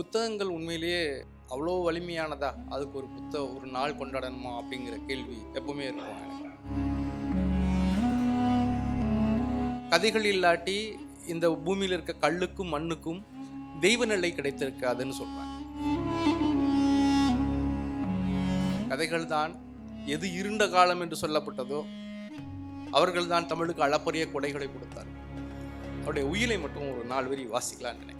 புத்தகங்கள் உண்மையிலேயே அவ்வளோ வலிமையானதா? அதுக்கு ஒரு புத்த ஒரு நாள் கொண்டாடணுமா அப்படிங்கிற கேள்வி எப்பவுமே இருக்கும் எனக்கு. கதைகள் இல்லாட்டி இந்த பூமியில் இருக்க கல்லுக்கும் மண்ணுக்கும் தெய்வ நிலை கிடைத்திருக்காதுன்னு சொல்றாங்க. கதைகள் தான் எது இருண்ட காலம் என்று சொல்லப்பட்டதோ அவர்கள் தான் தமிழுக்கு அளப்பரிய கொடைகளை கொடுத்தார் அவருடைய உயிரை மட்டும் ஒரு நாள் வரி வாசிக்கலாம் நினைக்கிறேன்.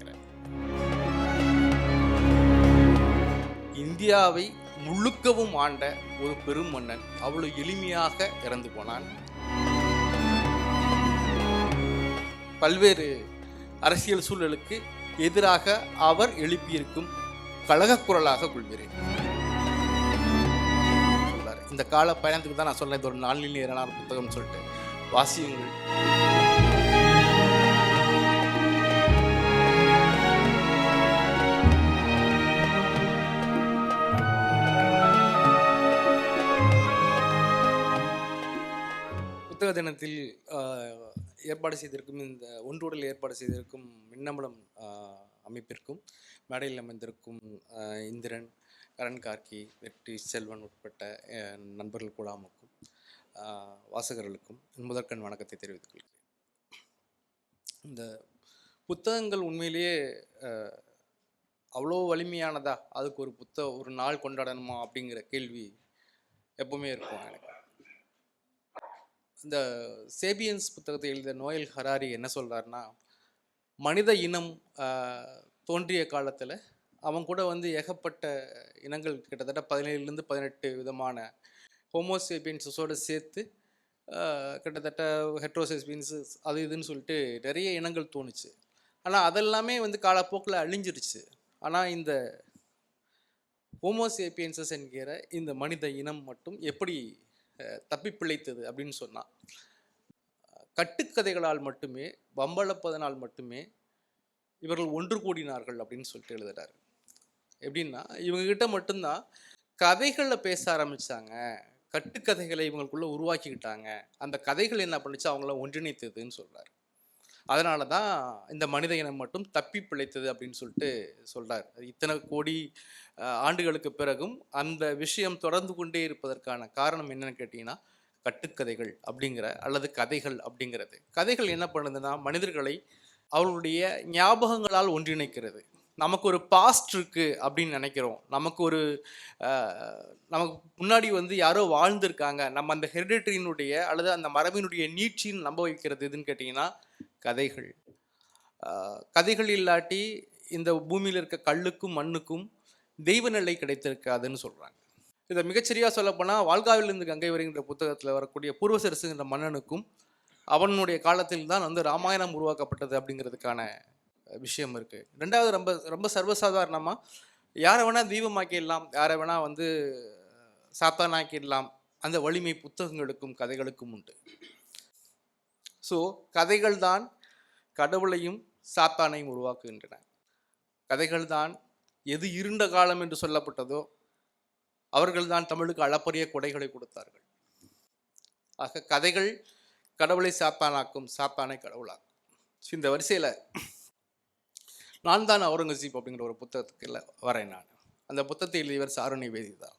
இந்தியாவை முழுக்கவும் ஆண்ட ஒரு பெரும் மன்னன் அவ்வளவு எளிமையாக இறந்து போனான். பல்வேறு அரசியல் சூழலுக்கு எதிராக அவர் எழுப்பியிருக்கும் கழகக் குரலாக கொள்கிறேன். இந்த கால பயணத்துக்கு தான் நான் சொன்னேன் இது ஒரு நாளில் நேரான புத்தகம் சொல்லிட்டு. வாசியுங்கள். புத்தக தினத்தில் ஏற்பாடு செய்திருக்கும் இந்த ஒன்றுடல் ஏற்பாடு செய்திருக்கும் மின்னம்பலம் அமைப்பிற்கும் மேடையில் அமைந்திருக்கும் இந்திரன் கரண் கார்கி வெற்றி செல்வன் உட்பட்ட நண்பர்கள் குழாமுக்கும் வாசகர்களுக்கும் முதற்கண் வணக்கத்தை தெரிவித்துக் கொள்கிறேன். இந்த புத்தகங்கள் உண்மையிலேயே அவ்வளோ வலிமையானதா? அதுக்கு ஒரு புத்த ஒரு நாள் கொண்டாடணுமா? அப்படிங்கிற கேள்வி எப்பவுமே இருக்கும் எனக்கு. இந்த சேபியன்ஸ் புத்தகத்தை எழுதிய நோயல் ஹராரி என்ன சொல்கிறாருன்னா மனித இனம் தோன்றிய காலத்தில் அவன் கூட வந்து ஏகப்பட்ட இனங்கள் கிட்டத்தட்ட பதினேழுலேருந்து பதினெட்டு விதமான ஹோமோசேபியன்ஸஸோடு சேர்த்து கிட்டத்தட்ட ஹெட்ரோசேபியன்ஸ் அது இதுன்னு சொல்லிட்டு நிறைய இனங்கள் தோணுச்சு. ஆனால் அதெல்லாமே வந்து காலப்போக்கில் அழிஞ்சிருச்சு. ஆனால் இந்த ஹோமோசேபியன்சஸ் என்கிற இந்த மனித இனம் மட்டும் எப்படி தப்பி பிழைத்தது அப்படின்னு சொன்னான். கட்டுக்கதைகளால் மட்டுமே வம்பளப்பதனால் மட்டுமே இவர்கள் ஒன்று கூடினார்கள் அப்படின்னு சொல்லிட்டு எழுதுறாரு. எப்படின்னா இவங்ககிட்ட மட்டும்தான் கதைகளில் பேச ஆரம்பித்தாங்க கட்டுக்கதைகளை இவங்களுக்குள்ளே உருவாக்கிக்கிட்டாங்க. அந்த கதைகள் என்ன பண்ணுச்சு? அவங்கள ஒன்றிணைத்ததுன்னு சொல்கிறார் அதனால தான் இந்த மனித இனம் மட்டும் தப்பி பிழைத்தது அப்படின்னு சொல்லிட்டு சொல்கிறார் இத்தனை கோடி ஆண்டுகளுக்கு பிறகும் அந்த விஷயம் தொடர்ந்து கொண்டே இருப்பதற்கான காரணம் என்னன்னு கேட்டிங்கன்னா கட்டுக்கதைகள் அப்படிங்கிற அல்லது கதைகள் அப்படிங்கிறது. கதைகள் என்ன பண்ணுதுன்னா மனிதர்களை அவர்களுடைய ஞாபகங்களால் ஒன்றிணைக்கிறது. நமக்கு ஒரு பாஸ்ட் இருக்குது அப்படின்னு நினைக்கிறோம். நமக்கு ஒரு நமக்கு முன்னாடி வந்து யாரோ வாழ்ந்திருக்காங்க. நம்ம அந்த ஹெரிடிட்டரியினுடைய அல்லது அந்த மரபினுடைய நீட்சின்னு நம்ப வைக்கிறது எதுன்னு கேட்டிங்கன்னா கதைகள். கதைகள் இல்லாட்டி இந்த பூமியில் இருக்க கல்லுக்கும் மண்ணுக்கும் தெய்வ நிலை கிடைத்திருக்காதுன்னு சொல்கிறாங்க இதை மிகச்சரியாக சொல்லப்போனால் வாழ்காவிலிருந்து கங்கை வரைகின்ற புத்தகத்தில் வரக்கூடிய பூர்வசரசுங்கிற மன்னனுக்கும் அவனுடைய காலத்தில் தான் வந்து ராமாயணம் உருவாக்கப்பட்டது அப்படிங்கிறதுக்கான விஷயம் இருக்குது ரெண்டாவது ரொம்ப ரொம்ப சர்வசாதாரணமாக யாரை வேணால் தெய்வமாக்கிடலாம் யாரை வேணால் வந்து சாத்தானாக்கிடலாம் அந்த வலிமை புத்தகங்களுக்கும் கதைகளுக்கும் உண்டு. ஸோ கதைகள் தான் கடவுளையும் சாத்தானையும் உருவாக்குகின்றன. கதைகள் தான் எது இருண்ட காலம் என்று சொல்லப்பட்டதோ அவர்கள்தான் தமிழுக்கு அளப்பரிய கொடைகளை கொடுத்தார்கள். ஆக கதைகள் கடவுளை சாப்பானாக்கும் சாப்பானை கடவுளாக்கும். ஸோ இந்த வரிசையில் நான் தான் அவுரங்கசீப் அப்படிங்கிற ஒரு புத்தகத்துக்கு இல்லை வரேன் நான். அந்த புத்தகத்தை எழுதியவர் சாருணி வேதி தான்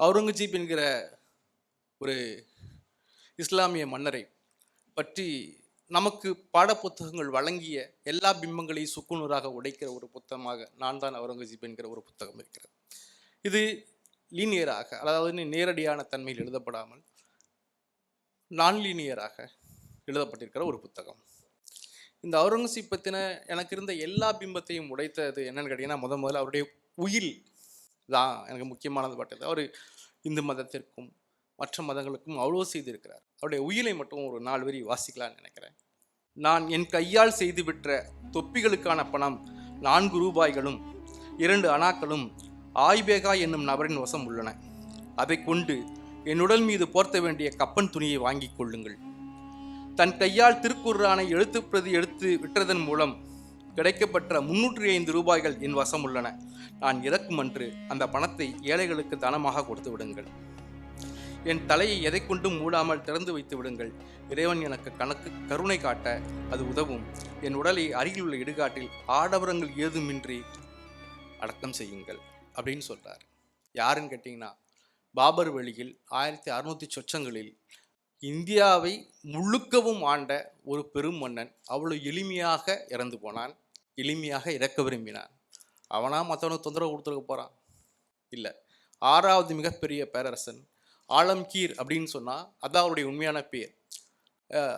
அவுரங்கசீப் என்கிற ஒரு இஸ்லாமிய மன்னரை பற்றி நமக்கு பாடப்புத்தகங்கள் வழங்கிய எல்லா பிம்பங்களையும் சுக்குநூறாக உடைக்கிற ஒரு புத்தகமாக நான் தான் அவுரங்கசீப் என்கிற ஒரு புத்தகம் இருக்கிறது. இது லீனியராக அதாவது நேரடியான தன்மையில் எழுதப்படாமல் நான் லீனியராக எழுதப்பட்டிருக்கிற ஒரு புத்தகம். இந்த அவுரங்கசீப் பற்றின எனக்கு இருந்த எல்லா பிம்பத்தையும் உடைத்தது என்னன்னு கேட்டிங்கன்னா முத முதல்ல அவருடைய உயில் தான் எனக்கு முக்கியமானது பட்டது. அவர் இந்து மதத்திற்கும் மற்ற மதங்களுக்கும் அவ்வளோ செய்திருக்கிறார். அவருடைய உயிலை மட்டும் ஒரு நாலு வரி வாசிக்கலாம்னு நினைக்கிறேன். நான் என் கையால் செய்து விற்ற தொப்பிகளுக்கான பணம் நான்கு ரூபாய்களும் இரண்டு அணாக்களும் ஆய்பேகா என்னும் நபரின் வசம் உள்ளன. அதை கொண்டு என் உடல் மீது போர்த்த வேண்டிய கப்பன் துணியை வாங்கிக் கொள்ளுங்கள். தன் கையால் திருக்குறானை எழுத்துப்பிரதி எடுத்து விற்றதன் மூலம் கிடைக்கப்பட்ட முன்னூற்றி ஐந்து ரூபாய்கள் என் வசம் உள்ளன. நான் இறக்கும் அன்று அந்த பணத்தை ஏழைகளுக்கு தானமாக கொடுத்து விடுங்கள். என் தலையை எதை கொண்டும் மூடாமல் திறந்து வைத்து விடுங்கள். இறைவன் எனக்கு கணக்கு கருணை காட்ட அது உதவும். என் உடலை அருகிலுள்ள இடுகாட்டில் ஆடவரங்கள் ஏதுமின்றி அடக்கம் செய்யுங்கள் அப்படின்னு சொல்கிறார் யாருன்னு கேட்டிங்கன்னா பாபர் வழியில் ஆயிரத்தி அறுநூத்தி சொச்சங்களில் இந்தியாவை முழுக்கவும் ஆண்ட ஒரு பெரும் மன்னன் அவ்வளோ எளிமையாக இறந்து போனான் எளிமையாக இறக்க விரும்பினான். அவனா மற்றவனுக்கு தொந்தரவு கொடுத்துருக்க போகிறான் இல்லை. ஆறாவது மிகப்பெரிய பேரரசன் ஆலம்கீர் அப்படின்னு சொன்னால் அதான் அவருடைய உண்மையான பேர்.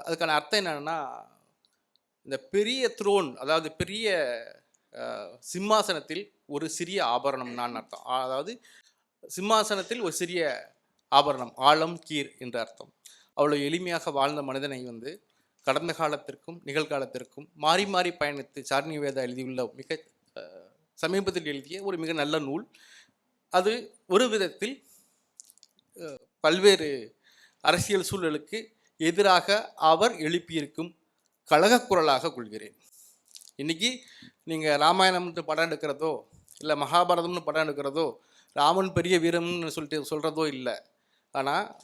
அதுக்கான அர்த்தம் என்னென்னா இந்த பெரிய த்ரோன் அதாவது பெரிய சிம்மாசனத்தில் ஒரு சிறிய ஆபரணம் நான் அர்த்தம் அதாவது சிம்மாசனத்தில் ஒரு சிறிய ஆபரணம் ஆழம் கீர் என்ற அர்த்தம். அவ்வளோ எளிமையாக வாழ்ந்த மனிதனை வந்து கடந்த காலத்திற்கும் நிகழ்காலத்திற்கும் மாறி மாறி பயணித்து சார்ணி வேதா எழுதியுள்ள மிக சமீபத்தில் எழுதிய ஒரு மிக நல்ல நூல். அது ஒரு விதத்தில் பல்வேறு அரசியல் சூழலுக்கு எதிராக அவர் எழுப்பியிருக்கும் கழகக் குரலாக கொள்கிறேன். இன்னைக்கு நீங்கள் ராமாயணம்னு படம் எடுக்கிறதோ இல்லை மகாபாரதம்னு படம் எடுக்கிறதோ ராமன் பெரிய வீரம்னு சொல்லிட்டு சொல்கிறதோ இல்லை. ஆனால்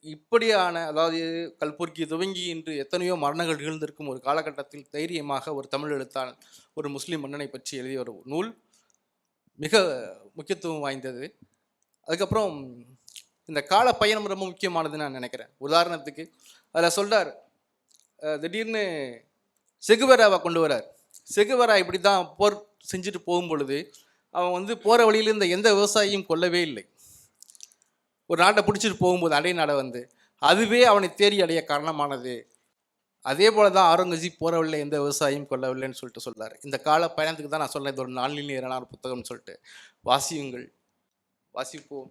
இப்படியான அதாவது கல்பூர்க்கி துவங்கி இன்று எத்தனையோ மரணங்கள் நிகழ்ந்திருக்கும் ஒரு காலகட்டத்தில் தைரியமாக ஒரு தமிழ் எழுத்தால் ஒரு முஸ்லீம் மன்னனை பற்றி எழுதிய ஒரு நூல் மிக முக்கியத்துவம் வாய்ந்தது. அதுக்கப்புறம் இந்த கால பயணம் ரொம்ப முக்கியமானதுன்னு நான் நினைக்கிறேன். உதாரணத்துக்கு அதில் சொல்கிறார் திடீர்னு செகுவராவை கொண்டு வரார் செகுவரா இப்படி தான் போர் செஞ்சுட்டு போகும் பொழுது அவன் வந்து போகிற வழியில் இருந்த எந்த விவசாயியும் கொல்லவே இல்லை. ஒரு நாட்டை பிடிச்சிட்டு போகும்போது அடைய நாடை வந்து அதுவே அவனை தேடி அடைய காரணமானது. அதே போல தான் அவுரங்கசீப் போகிற வழியில் எந்த விவசாயியும் கொல்லவில்லைன்னு சொல்லிட்டு சொல்கிறார் இந்த கால பயணத்துக்கு தான் நான் சொல்கிறேன் இது ஒரு நாளில் இரண்டாறு புத்தகம்னு சொல்லிட்டு. வாசியுங்கள். வாசிப்போம்.